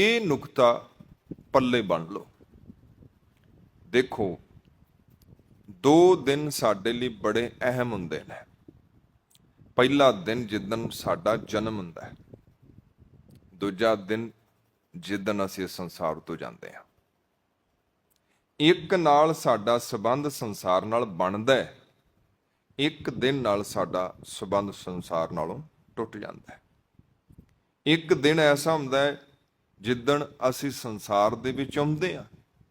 ਇਹ ਨੁਕਤਾ ਪੱਲੇ ਬਣ ਲਓ। ਦੇਖੋ, ਦੋ ਦਿਨ ਸਾਡੇ ਲਈ ਬੜੇ ਅਹਿਮ ਹੁੰਦੇ ਨੇ। ਪਹਿਲਾ ਦਿਨ ਜਿੱਦਨ ਸਾਡਾ ਜਨਮ ਹੁੰਦਾ ਹੈ, ਦੂਜਾ ਦਿਨ ਜਿੱਦਨ ਅਸੀਂ ਸੰਸਾਰ ਤੋਂ ਜਾਂਦੇ ਹਾਂ। ਇੱਕ ਨਾਲ ਸਾਡਾ ਸਬੰਧ ਸੰਸਾਰ ਨਾਲ ਬਣਦਾ ਹੈ, ਇੱਕ ਦਿਨ ਨਾਲ ਸਾਡਾ ਸਬੰਧ ਸੰਸਾਰ ਨਾਲੋਂ ਟੁੱਟ ਜਾਂਦਾ ਹੈ। ਇੱਕ ਦਿਨ ਐਸਾ ਹੁੰਦਾ ਹੈ ਜਿੱਦਣ ਅਸੀਂ ਸੰਸਾਰ ਦੇ ਵਿੱਚ ਆਉਂਦੇ ਹਾਂ,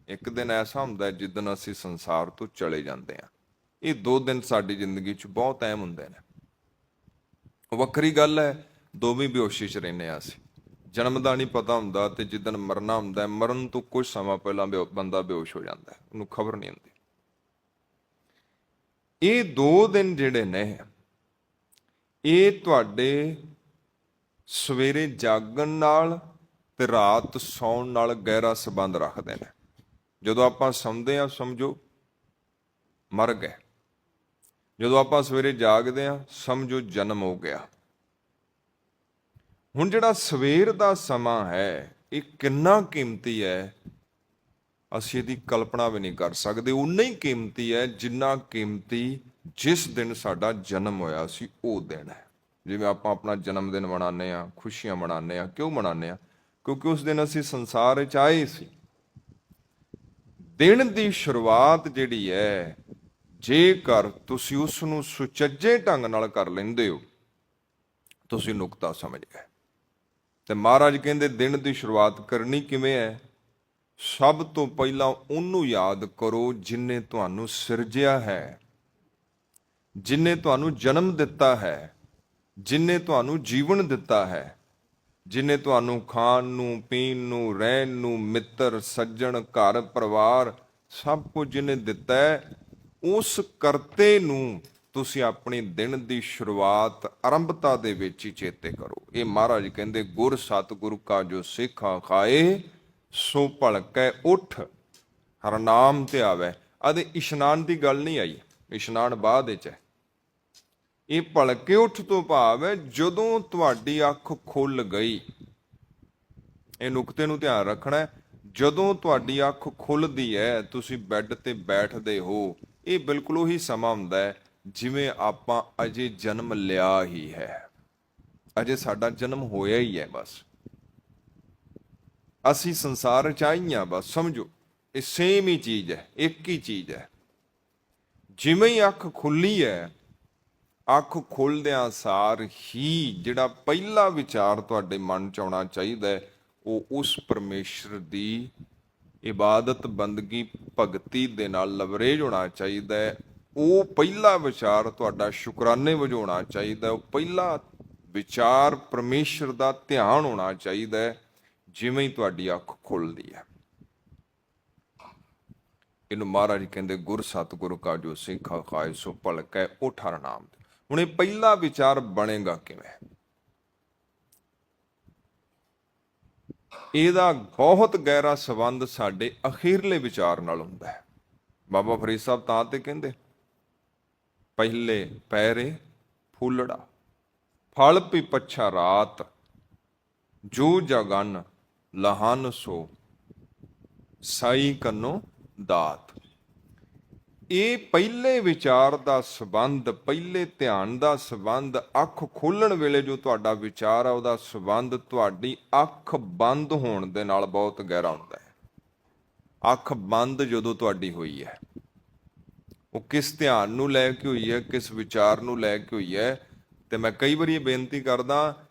ਇੱਕ ਦਿਨ ਐਸਾ ਹੁੰਦਾ ਜਿੱਦਣ ਅਸੀਂ ਸੰਸਾਰ ਤੋਂ ਚਲੇ ਜਾਂਦੇ ਹਾਂ। ਇਹ ਦੋ ਦਿਨ ਸਾਡੀ ਜ਼ਿੰਦਗੀ 'ਚ ਬਹੁਤ ਅਹਿਮ ਹੁੰਦੇ ਨੇ। ਵੱਖਰੀ ਗੱਲ ਹੈ, ਦੋਵੇਂ ਬੇਹੋਸ਼ੀ 'ਚ ਰਹਿੰਦੇ ਹਾਂ ਅਸੀਂ। ਜਨਮ ਦਾ ਨਹੀਂ ਪਤਾ ਹੁੰਦਾ ਤੇ ਜਿੱਦਣ ਮਰਨਾ ਹੁੰਦਾ ਮਰਨ ਤੋਂ ਕੁਝ ਸਮਾਂ ਪਹਿਲਾਂ ਬੇਹੋ- ਬੰਦਾ ਬੇਹੋਸ਼ ਹੋ ਜਾਂਦਾ ਹੈ, ਉਹਨੂੰ ਖਬਰ ਨਹੀਂ ਹੁੰਦੀ। ਇਹ ਦੋ ਦਿਨ ਜਿਹੜੇ ਨੇ, ਇਹ ਤੁਹਾਡੇ ਸਵੇਰੇ ਜਾਗਣ ਨਾਲ ਤੇ ਰਾਤ ਸੌਣ ਨਾਲ ਗਹਿਰਾ ਸੰਬੰਧ ਰੱਖਦੇ ਨੇ। ਜਦੋਂ ਆਪਾਂ ਸੌਂਦੇ ਆ ਸਮਝੋ, ਮਰ ਗਏ। ਜਦੋਂ ਆਪਾਂ ਸਵੇਰੇ ਜਾਗਦੇ ਆ ਸਮਝੋ, ਜਨਮ ਹੋ ਗਿਆ। ਹੁਣ ਜਿਹੜਾ ਸਵੇਰ ਦਾ ਸਮਾਂ ਹੈ, ਇਹ ਕਿੰਨਾ ਕੀਮਤੀ ਹੈ, ਅਸੀਂ ਇਹਦੀ ਕਲਪਨਾ ਵੀ ਨਹੀਂ ਕਰ ਸਕਦੇ। ਉਨਾ ਹੀ ਕੀਮਤੀ ਹੈ ਜਿੰਨਾ ਕੀਮਤੀ ਜਿਸ ਦਿਨ ਸਾਡਾ ਜਨਮ ਹੋਇਆ ਸੀ, ਉਹ ਦਿਨ ਹੈ। ਜਿਵੇਂ ਆਪਾਂ ਆਪਣਾ ਜਨਮ ਦਿਨ ਮਨਾਉਂਦੇ ਆ ਖੁਸ਼ੀਆਂ ਮਨਾਉਂਦੇ ਆ ਕਿਉਂ ਮਨਾਉਂਦੇ ਆ ਕਿਉਂਕਿ ਉਸ ਦਿਨ ਅਸੀਂ ਸੰਸਾਰ ਵਿੱਚ ਆਏ ਸੀ। ਦਿਨ ਦੀ ਸ਼ੁਰੂਆਤ ਜਿਹੜੀ ਹੈ, ਜੇਕਰ ਤੁਸੀਂ ਉਸ ਨੂੰ ਸੁਚੱਜੇ ਢੰਗ ਨਾਲ ਕਰ ਲੈਂਦੇ ਹੋ, ਤੁਸੀਂ ਨੁਕਤਾ ਸਮਝ ਗਏ। ਤੇ ਮਹਾਰਾਜ ਕਹਿੰਦੇ, ਦਿਨ ਦੀ ਸ਼ੁਰੂਆਤ ਕਰਨੀ ਕਿਵੇਂ ਹੈ? ਸਭ ਤੋਂ ਪਹਿਲਾਂ ਉਹਨੂੰ ਯਾਦ ਕਰੋ ਜਿਨੇ ਤੁਹਾਨੂੰ ਸਿਰਜਿਆ ਹੈ, ਜਿਨੇ ਤੁਹਾਨੂੰ ਜਨਮ ਦਿੱਤਾ ਹੈ, ਜਿਨੇ ਤੁਹਾਨੂੰ ਜੀਵਨ ਦਿੱਤਾ ਹੈ। ਜਿਨੇ ਤੁਹਾਨੂੰ ਖਾਣ ਨੂੰ, ਪੀਣ ਨੂੰ, ਰਹਿਣ ਨੂੰ, ਮਿੱਤਰ, ਸੱਜਣ, ਘਰ, ਪਰਿਵਾਰ, ਸਭ ਕੁਝ ਜਿਨੇ ਦਿੱਤਾ ਹੈ, ਉਸ ਕਰਤੇ ਨੂੰ ਤੁਸੀਂ ਆਪਣੀ ਦਿਨ ਦੀ ਸ਼ੁਰੂਆਤ ਆਰੰਭਤਾ ਦੇ ਵਿੱਚ ਹੀ ਚੇਤੇ ਕਰੋ। ਇਹ ਮਹਾਰਾਜ ਕਹਿੰਦੇ, ਗੁਰ ਸਤਿਗੁਰੂ ਕਾ ਜੋ ਸਿੱਖਾ ਖਾਏ, ਸੋ ਭਲਕੈ ਉਠ, ਹਰਨਾਮ ਤੇ ਆਵੇ। ਅਦੇ ਇਸ਼ਨਾਨ ਦੀ ਗੱਲ ਨਹੀਂ ਆਈ। ਇਸ਼ਨਾਨ ਬਾਅਦ ਵਿੱਚ ਹੈ। ਇਹ ਭਲਕੇ ਉੱਠ ਤੋਂ ਭਾਵ ਹੈ, ਜਦੋਂ ਤੁਹਾਡੀ ਅੱਖ ਖੁੱਲ ਗਈ, ਇਹ ਨੁਕਤੇ ਨੂੰ ਧਿਆਨ ਰੱਖਣਾ ਹੈ, ਜਦੋਂ ਤੁਹਾਡੀ ਅੱਖ ਖੁੱਲਦੀ ਹੈ, ਤੁਸੀਂ ਬੈੱਡ ਤੇ ਬੈਠਦੇ ਹੋ, ਇਹ ਬਿਲਕੁਲ ਉਹੀ ਸਮਾਂ ਹੁੰਦਾ ਹੈ, ਜਿਵੇਂ ਆਪਾਂ ਅਜੇ ਜਨਮ ਲਿਆ ਹੀ ਹੈ। ਅਜੇ ਸਾਡਾ ਜਨਮ ਹੋਇਆ ਹੀ ਹੈ ਬਸ। ਅਸੀਂ ਸੰਸਾਰ ਚ ਆਈਆਂ ਬਸ, ਸਮਝੋ, ਇਹ ਸੇਮ ਹੀ ਚੀਜ਼ ਹੈ, ਇੱਕ ਹੀ ਚੀਜ਼ ਹੈ। ਜਿਵੇਂ ਹੀ ਅੱਖ ਖੁੱਲੀ ਹੈ ਅੱਖ ਖੋਲਦਿਆਂ ਸਾਰ ਹੀ ਜਿਹੜਾ ਪਹਿਲਾ ਵਿਚਾਰ ਤੁਹਾਡੇ ਮਨ ਚ ਆਉਣਾ ਚਾਹੀਦਾ ਹੈ, ਉਹ ਉਸ ਪਰਮੇਸ਼ਰ ਦੀ ਇਬਾਦਤ, ਬੰਦਗੀ, ਭਗਤੀ ਦੇ ਨਾਲ ਲਵਰੇਜ ਹੋਣਾ ਚਾਹੀਦਾ ਹੈ। ਉਹ ਪਹਿਲਾ ਵਿਚਾਰ ਤੁਹਾਡਾ ਸ਼ੁਕਰਾਨੇ ਵਜੋਂ ਹੋਣਾ ਚਾਹੀਦਾ ਉਹ ਪਹਿਲਾ ਵਿਚਾਰ ਪਰਮੇਸ਼ਰ ਦਾ ਧਿਆਨ ਹੋਣਾ ਚਾਹੀਦਾ ਹੈ, ਜਿਵੇਂ ਹੀ ਤੁਹਾਡੀ ਅੱਖ ਖੁੱਲਦੀ ਹੈ। ਇਹਨੂੰ ਮਹਾਰਾਜ ਕਹਿੰਦੇ, ਗੁਰ ਸਤਿਗੁਰੂ ਕਾ ਜੋ ਸਿੱਖਾ ਖਾਏ ਸੋ ਭਲਕੈ, ਉਠ ਹਰ ਨਾਮ ਹੁਣ ਇਹ ਪਹਿਲਾ ਵਿਚਾਰ ਬਣੇਗਾ ਕਿਵੇਂ? ਇਹਦਾ ਬਹੁਤ ਗਹਿਰਾ ਸੰਬੰਧ ਸਾਡੇ ਅਖੀਰਲੇ ਵਿਚਾਰ ਨਾਲ ਹੁੰਦਾ ਹੈ। ਬਾਬਾ ਫਰੀਦ ਸਾਹਿਬ ਤਾਂ ਤੇ ਕਹਿੰਦੇ, ਪਹਿਲੇ ਪੈਰੇ ਫੂਲੜਾ, ਫਲ ਪੀ ਪੱਛਾ ਰਾਤ, ਜੋ ਜਗਨ ਲਹਨ ਸੋ, ਸਾਈ ਕੰਨੋ ਦਾਤ। ਇਹ ਪਹਿਲੇ ਵਿਚਾਰ ਦਾ ਸਬੰਧ, ਪਹਿਲੇ ਧਿਆਨ ਦਾ ਸਬੰਧ, ਅੱਖ ਖੋਲਣ ਵੇਲੇ ਜੋ ਤੁਹਾਡਾ ਵਿਚਾਰ ਆ, ਉਹਦਾ ਸਬੰਧ ਤੁਹਾਡੀ ਅੱਖ ਬੰਦ ਹੋਣ ਦੇ ਨਾਲ ਬਹੁਤ ਗਹਿਰਾ ਹੁੰਦਾ ਹੈ। ਅੱਖ ਬੰਦ ਜਦੋਂ ਤੁਹਾਡੀ ਹੋਈ ਹੈ। ਉਹ ਕਿਸ ਧਿਆਨ ਨੂੰ ਲੈ ਕੇ ਹੋਈ ਹੈ, ਕਿਸ ਵਿਚਾਰ ਨੂੰ ਲੈ ਕੇ ਹੋਈ ਹੈ, ਤੇ ਮੈਂ ਕਈ ਵਾਰੀ ਇਹ ਬੇਨਤੀ ਕਰਦਾ,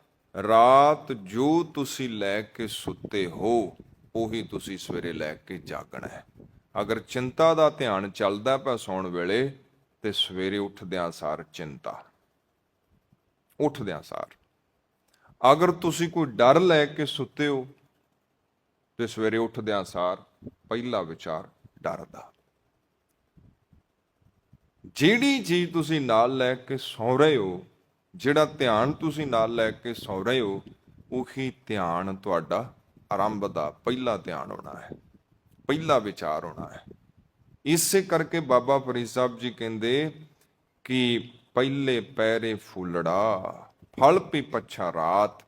ਰਾਤ ਜੋ ਤੁਸੀਂ ਲੈ ਕੇ ਸੁੱਤੇ ਹੋ, ਉਹੀ ਤੁਸੀਂ ਸਵੇਰੇ ਲੈ ਕੇ ਜਾਗਣਾ ਹੈ। ਅਗਰ ਚਿੰਤਾ ਦਾ ਧਿਆਨ ਚੱਲਦਾ ਪਿਆ ਸੌਣ ਵੇਲੇ, ਤੇ ਸਵੇਰੇ ਉੱਠਦਿਆਂ ਸਾਰ ਚਿੰਤਾ। ਉੱਠਦਿਆਂ ਸਾਰ। ਅਗਰ ਤੁਸੀਂ ਕੋਈ ਡਰ ਲੈ ਕੇ ਸੁੱਤੇ ਹੋ, ਤੇ ਸਵੇਰੇ ਉੱਠਦਿਆਂ ਸਾਰ ਪਹਿਲਾ ਵਿਚਾਰ ਡਰ ਦਾ। ਜਿਹੜੀ ਚੀਜ਼ ਤੁਸੀਂ ਨਾਲ ਲੈ ਕੇ ਸੌ ਰਹੇ ਹੋ, ਜਿਹੜਾ ਧਿਆਨ ਤੁਸੀਂ ਨਾਲ ਲੈ ਕੇ ਸੌ ਰਹੇ ਹੋ, ਉਹੀ ਧਿਆਨ ਤੁਹਾਡਾ ਆਰੰਭ ਦਾ ਪਹਿਲਾ ਧਿਆਨ ਹੋਣਾ ਹੈ। ਪਹਿਲਾ ਵਿਚਾਰ ਹੋਣਾ ਹੈ। ਇਸੇ ਕਰਕੇ ਬਾਬਾ ਫਰੀਦ ਸਾਹਿਬ ਜੀ ਕਹਿੰਦੇ ਕਿ ਪਹਿਲੇ ਪੈਰੇ ਫੁੱਲੜਾ, ਫਲ ਪੀ ਪੱਛਾ ਰਾਤ